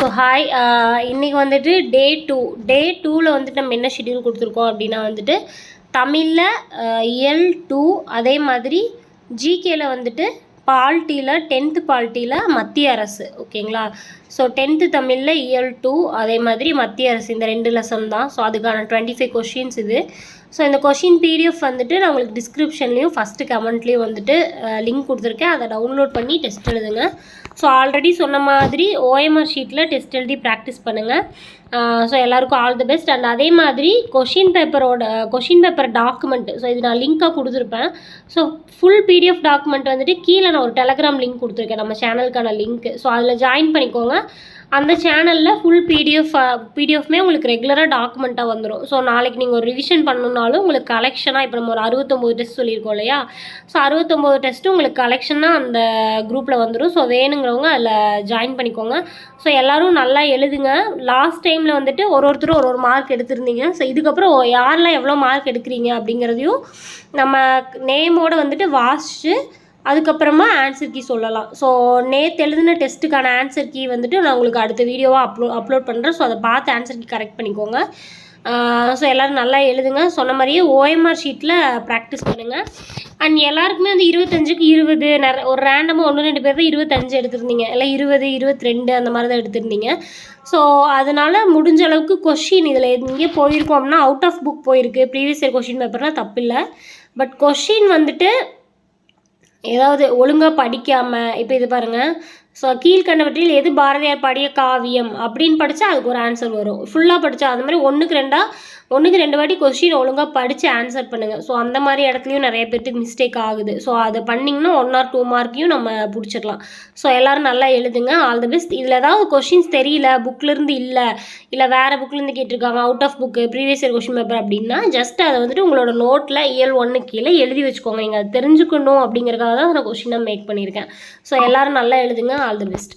So hi uh, இன்றைக்கி வந்துட்டு டே two டே டூவில் வந்துட்டு நம்ம என்ன ஷெட்யூல் கொடுத்துருக்கோம் அப்படின்னா வந்துட்டு தமிழில் இயல் uh, டூ அதே மாதிரி ஜிகேல வந்துட்டு பால்ட்டியில் டென்த்து பால்ட்டியில் மத்திய அரசு ஓகேங்களா ஸோ டென்த்து தமிழில் இயல் டூ அதே மாதிரி மத்திய அரசு. இந்த ரெண்டு லெசன் தான். ஸோ அதுக்கான டுவெண்ட்டி ஃபைவ் கொஷின்ஸ் இது. ஸோ இந்த கொஷின் பிடிஎஃப் வந்துட்டு நான் உங்களுக்கு டிஸ்கிரிப்ஷன்லேயும் ஃபஸ்ட்டு கமெண்ட்லேயும் வந்துட்டு uh, லிங்க் கொடுத்துருக்கேன். அதை டவுன்லோட் பண்ணி டெஸ்ட் எழுதுங்க. ஸோ ஆல்ரெடி சொன்ன மாதிரி ஓஎம்ஆர் ஷீட்டில் டெஸ்ட் எழுதி ப்ராக்டிஸ் பண்ணுங்கள் ஸோ எல்லாருக்கும் ஆல் தி பெஸ்ட் அண்ட் அதே மாதிரி கொஷின் பேப்பரோட கொஷின் பேப்பர் டாக்குமெண்ட் ஸோ இது நான் லிங்க்காக கொடுத்துருப்பேன். ஸோ ஃபுல் பிடிஎஃப் டாக்குமெண்ட் வந்துட்டு கீழே நான் ஒரு டெலகிராம் லிங்க் கொடுத்துருக்கேன். நம்ம சேனலுக்கான லிங்க் ஸோ அதில் ஜாயின் பண்ணிக்கோங்க. அந்த சேனலில் ஃபுல் பிடிஎஃப் பிடிஎஃப்மே உங்களுக்கு ரெகுலராக டாக்குமெண்ட்டாக வந்துடும் ஸோ நாளைக்கு நீங்கள் ஒரு ரிவிஷன் பண்ணணுன்னாலும் உங்களுக்கு கலெக்ஷனாக இப்போ நம்ம ஒரு அறுபத்தொம்போது டெஸ்ட் சொல்லியிருக்கோம் இல்லையா? ஸோ அறுபத்தொம்போது டெஸ்ட்டு உங்களுக்கு கலெக்ஷனாக அந்த குரூப்பில் வந்துடும் ஸோ வேணுங்கிறவங்க அதில் ஜாயின் பண்ணிக்கோங்க. ஸோ எல்லோரும் நல்லா எழுதுங்க. லாஸ்ட் டைமில் வந்துட்டு ஒரு ஒருத்தரும் ஒரு ஒரு மார்க் எடுத்திருந்தீங்க. ஸோ இதுக்கப்புறம் யாரெல்லாம் எவ்வளோ மார்க் எடுக்கிறீங்க அப்படிங்கிறதையும் நம்ம நேமோட வந்துட்டு வாசிச்சு அதுக்கப்புறமா ஆன்சர் கீ சொல்லலாம். ஸோ நேற்று எழுதின டெஸ்ட்டுக்கான ஆன்சர் கீ வந்துட்டு நான் உங்களுக்கு அடுத்த வீடியோவாக அப்லோ அப்லோட் பண்ணுறேன் ஸோ அதை பார்த்து ஆன்சர் கீ கரெக்ட் பண்ணிக்கோங்க. ஸோ எல்லோரும் நல்லா எழுதுங்க. சொன்ன மாதிரியே ஓஎம்ஆர் ஷீட்டில் ப்ராக்டிஸ் பண்ணுங்கள் அண்ட் எல்லாருக்குமே வந்து இருபத்தஞ்சுக்கு இருபது நிற ஒரு ரேண்டமாக ஒன்று ரெண்டு பேர் தான் இருபத்தஞ்சு எடுத்திருந்தீங்க. இல்லை இருபது இருபத்தி ரெண்டு அந்த மாதிரி தான் எடுத்திருந்தீங்க. ஸோ அதனால் முடிஞ்ச அளவுக்கு கொஷின் இதில் எங்கே போயிருக்கோம் அப்படின்னா அவுட் ஆஃப் புக் போயிருக்கு. ப்ரீவியஸ் இயர் கொஷின் பேப்பர்னால் தப்பில்லை. பட் கொஷின் வந்துட்டு ஏதாவது ஒழுங்காக படிக்காமல் இப்போ இது பாருங்கள் ஸோ கீழ்கண்டவற்றில் எது பாரதியார் பாடிய காவியம்? அப்படின்னு படித்தா அதுக்கு ஒரு ஆன்சர் வரும். ஃபுல்லாக படித்தா அந்த மாதிரி ஒன்றுக்கு ரெண்டாக ஒன்றுக்கு ரெண்டு வாட்டி கொஸ்டின் ஒழுங்காக படித்து ஆன்சர் பண்ணுங்கள் ஸோ அந்த மாதிரி இடத்துலையும் நிறைய பேர்த்துக்கு மிஸ்டேக் ஆகுது. ஸோ அதை பண்ணிங்கன்னா ஒன் ஆர் டூ மார்க்கையும் நம்ம பிடிச்சிடலாம். ஸோ எல்லோரும் நல்லா எழுதுங்க. ஆல் தி பெஸ்ட் இதில் ஏதாவது கொஷின்ஸ் தெரியல புக்லேருந்து இல்லை இல்லை வேறு புக்லேருந்து கேட்டிருக்காங்க out of book previous year question paper அப்படின்னா ஜஸ்ட் அதை வந்துட்டு உங்களோட நோட்டில் இயல் ஒன்று கீழே எழுதி வச்சுக்கோங்க. நீங்கள் அதை தெரிஞ்சுக்கணும் அப்படிங்கிறதுக்காக தான் நான் கொஷினாக மேக் பண்ணியிருக்கேன். ஸோ எல்லோரும் நல்லா எழுதுங்க. All the best